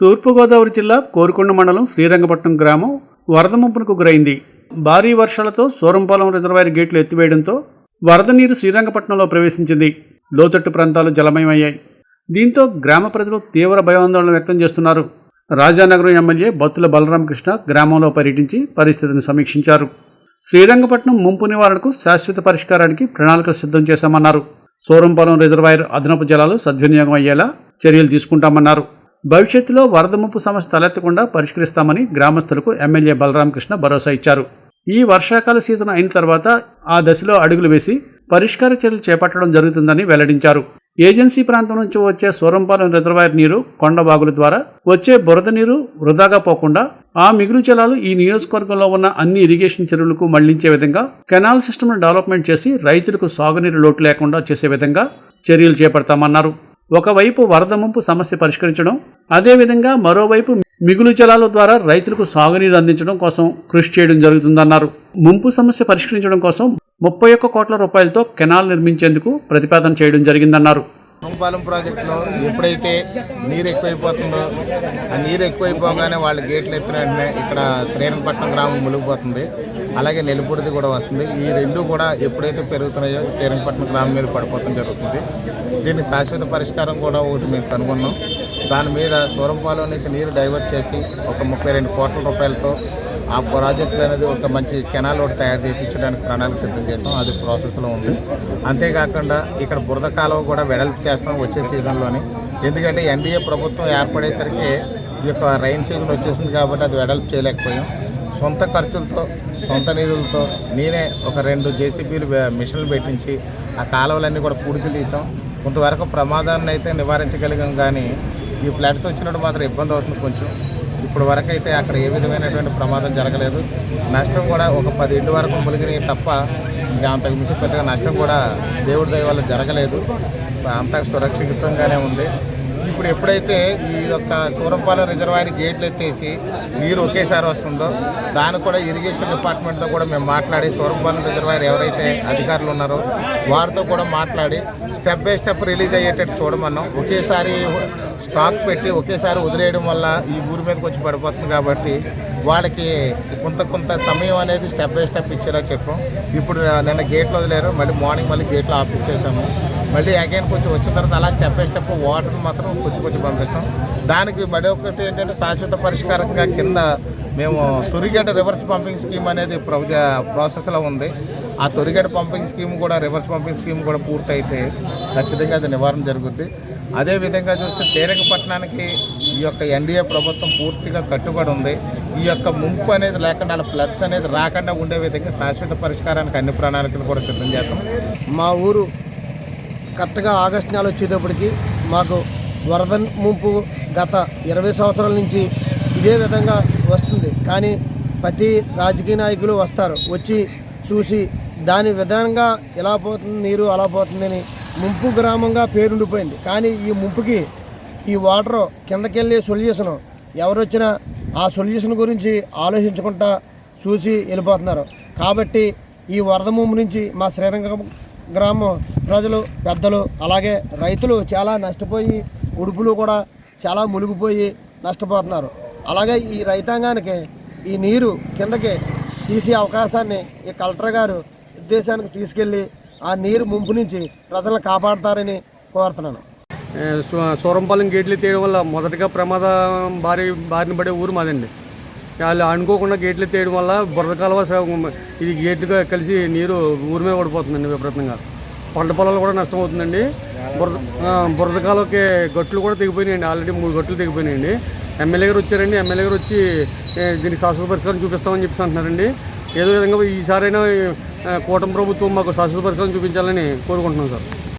తూర్పుగోదావరి జిల్లా కోరుకొండ మండలం శ్రీరంగపట్నం గ్రామం వరద ముంపునకు గురైంది. భారీ వర్షాలతో సూరంపాలెం రిజర్వాయర్ గేట్లు ఎత్తివేయడంతో వరద నీరు శ్రీరంగపట్నంలో ప్రవేశించింది. లోతట్టు ప్రాంతాలు జలమయమయ్యాయి. దీంతో గ్రామ ప్రజలు తీవ్ర భయాందోళన వ్యక్తం చేస్తున్నారు. రాజానగరం ఎమ్మెల్యే బత్తుల బలరామకృష్ణ గ్రామంలో పర్యటించి పరిస్థితిని సమీక్షించారు. శ్రీరంగపట్నం ముంపు నివారణకు శాశ్వత పరిష్కారానికి ప్రణాళికలు సిద్ధం చేశామన్నారు. సూరంపాలెం రిజర్వాయర్ అదనపు జలాలు సద్వినియోగం అయ్యేలా చర్యలు తీసుకుంటామన్నారు. భవిష్యత్తులో వరద ముప్పు సమస్య తలెత్తకుండా పరిష్కరిస్తామని గ్రామస్తులకు ఎమ్మెల్యే బలరామకృష్ణ భరోసా ఇచ్చారు. ఈ వర్షాకాల సీజన్ అయిన తర్వాత ఆ దశలో అడుగులు వేసి పరిష్కార చర్యలు చేపట్టడం జరుగుతుందని వెల్లడించారు. ఏజెన్సీ ప్రాంతం నుంచి వచ్చే సూరంపాలెం రిజర్వాయర్ నీరు కొండబాగుల ద్వారా వచ్చే బురద నీరు వృధాగా పోకుండా ఆ మిగులు జలాలు ఈ నియోజకవర్గంలో ఉన్న అన్ని ఇరిగేషన్ చెరువులకు మళ్ళించే విధంగా కెనాల్ సిస్టమ్ను డెవలప్మెంట్ చేసి రైతులకు సాగునీరు లోటు లేకుండా చేసే విధంగా చర్యలు చేపడతామన్నారు. ఒకవైపు వరద ముంపు సమస్య పరిష్కరించడం అదేవిధంగా మరోవైపు మిగులు జలాల ద్వారా రైతులకు సాగునీరు అందించడం కోసం కృషి చేయడం జరుగుతుందన్నారు. ముంపు సమస్య పరిష్కరించడం కోసం ముప్పై ఒక్క కోట్ల రూపాయలతో కెనాల్ నిర్మించేందుకు ప్రతిపాదన చేయడం జరిగిందన్నారు. రామపాలెం ప్రాజెక్టులో ఎప్పుడైతే నీరు ఎక్కువైపోతుందో ఆ నీరు ఎక్కువైపోగానే వాళ్ళు గేట్లు ఎత్తిన వెంటనే ఇక్కడ శ్రీరంగపట్నం గ్రామం మునిగిపోతుంది. అలాగే నెలుపుడిది కూడా వస్తుంది. ఈ రెండు కూడా ఎప్పుడైతే పెరుగుతున్నాయో శ్రీరంగపట్నం గ్రామం మీద పడిపోవడం జరుగుతుంది. దీన్ని శాశ్వత పరిష్కారం కూడా ఒకటి మేము కనుగొన్నాం. దాని మీద సూరంపాలెం నుంచి నీరు డైవర్ట్ చేసి ఒక ముప్పై రెండు కోట్ల రూపాయలతో ఆ ప్రాజెక్ట్ అనేది ఒక మంచి కెనాల్ ఒకటి తయారు చేయించడానికి ప్రణాళిక సిద్ధం చేస్తాం అది ప్రాసెస్లో ఉంది. అంతేకాకుండా ఇక్కడ బురద కాలువ కూడా వెడల్పు చేస్తాం వచ్చే సీజన్లోని. ఎందుకంటే ఎన్డీఏ ప్రభుత్వం ఏర్పడేసరికి ఈ యొక్క రైన్ సీజన్ వచ్చేసింది కాబట్టి అది వెడల్పు చేయలేకపోయాం. సొంత ఖర్చులతో సొంత నిధులతో నేనే ఒక రెండు జేసీబీలు మిషన్లు పెట్టించి ఆ కాలువలన్నీ కూడా పూడికి తీసాం కొంతవరకు ప్రమాదాన్ని అయితే నివారించగలిగాం కానీ ఈ ఫ్లడ్స్ వచ్చినప్పుడు మాత్రం ఇబ్బంది అవుతుంది కొంచెం. ఇప్పుడు వరకు అయితే అక్కడ ఏ విధమైనటువంటి ప్రమాదం జరగలేదు. నష్టం కూడా ఒక పది ఇంటి వరకు మునిగినాయి తప్ప ఇంకా అంతకు మించి పెద్దగా నష్టం కూడా దేవుడి దయ వల్ల జరగలేదు. అంతా సురక్షితంగానే ఉంది. ఇప్పుడు ఎప్పుడైతే ఈ యొక్క సూరంపాలెం రిజర్వాయర్ గేట్లు ఎత్తేసి నీరు ఒకేసారి వస్తుందో దాన్ని కూడా ఇరిగేషన్ డిపార్ట్మెంట్తో కూడా మేము మాట్లాడి సూరంపాలెం రిజర్వాయర్ ఎవరైతే అధికారులు ఉన్నారో వారితో కూడా మాట్లాడి స్టెప్ బై స్టెప్ రిలీజ్ అయ్యేటట్టు చూడమన్నాం. ఒకేసారి స్టాక్ పెట్టి ఒకేసారి వదిలేయడం వల్ల ఈ ఊరి మీదకి వచ్చి పడిపోతుంది కాబట్టి వాళ్ళకి కొంత కొంత సమయం అనేది స్టెప్ బై స్టెప్ ఇచ్చేలా చెప్పాం. ఇప్పుడు నిన్న గేట్లు వదిలేరు మళ్ళీ మార్నింగ్ మళ్ళీ గేట్లు ఆపిచ్చేసాము మళ్ళీ అగైన్ కొంచెం వచ్చిన తర్వాత అలా స్టెప్ బై స్టెప్ వాటర్ మాత్రం కొంచెం కొంచెం పంపిస్తాం. దానికి మరి ఒకటి ఏంటంటే శాశ్వత పరిష్కారంగా కింద మేము తొరిగడ్డ రివర్స్ పంపింగ్ స్కీమ్ అనేది ప్రాసెస్లో ఉంది. ఆ తొరిగడ్డ పంపింగ్ స్కీమ్ కూడా రివర్స్ పంపింగ్ స్కీమ్ కూడా పూర్తయితే ఖచ్చితంగా అది నివారణ జరుగుద్ది. అదేవిధంగా చూస్తే చేరకపట్నానికి ఈ యొక్క ఎన్డీఏ ప్రభుత్వం పూర్తిగా కట్టుబడి ఉంది. ఈ యొక్క ముంపు అనేది లేకుండా అలా ఫ్లడ్స్ అనేది రాకుండా ఉండే విధంగా శాశ్వత పరిష్కారానికి అన్ని ప్రణాళికలు కూడా సిద్ధం చేస్తాం. మా ఊరు కరెక్ట్గా ఆగస్టు నెల వచ్చేటప్పటికి మాకు వరద ముంపు గత ఇరవై సంవత్సరాల నుంచి ఇదే విధంగా వస్తుంది. కానీ ప్రతి రాజకీయ నాయకులు వస్తారు. వచ్చి చూసి దాని విధానంగా ఎలా పోతుంది నీరు అలా పోతుందని ముంపు గ్రామంగా పేరుండిపోయింది. కానీ ఈ ముంపుకి ఈ వాటర్ కిందకెళ్ళే సొల్యూషన్ ఎవరు వచ్చినా ఆ సొల్యూషన్ గురించి ఆలోచించుకుంటా చూసి వెళ్ళిపోతున్నారు. కాబట్టి ఈ వరద ముంపు నుంచి మా శ్రీరంగం గ్రామం ప్రజలు పెద్దలు అలాగే రైతులు చాలా నష్టపోయి ఉడుపులు కూడా చాలా మునిగిపోయి నష్టపోతున్నారు. అలాగే ఈ రైతాంగానికి ఈ నీరు కిందకి తీసే అవకాశాన్ని ఈ కలెక్టర్ గారు ఉద్దేశానికి తీసుకెళ్ళి ఆ నీరు ముంపు నుంచి ప్రజలను కాపాడతారని కోరుతున్నాను. సూరంపాలెం గేట్లు తీయడం వల్ల మొదటగా ప్రమాదం భారీ బారిన పడే ఊరు మాదండి. వాళ్ళు అనుకోకుండా గేట్లు తీయడం వల్ల బుర్ర కాలువ ఇది గేట్లుగా కలిసి నీరు ఊరి మీద పడిపోతుందండి విపరీతంగా. పంట పొలాలు కూడా నష్టం అవుతుందండి. బురద బురద కాలువకి గట్లు కూడా తెగిపోయినాయండి. ఆల్రెడీ మూడు గట్లు తెగిపోయినాయండి. ఎమ్మెల్యే గారు వచ్చారండి. ఎమ్మెల్యే గారు వచ్చి దీనికి శాశ్వత పరిష్కారం చూపిస్తామని చెప్పేసి అంటున్నారండి. ఏదో విధంగా ఈసారైనా కూటమి ప్రభుత్వం మాకు శాశ్వత పరిష్కారం చూపించాలని కోరుకుంటున్నాం సార్.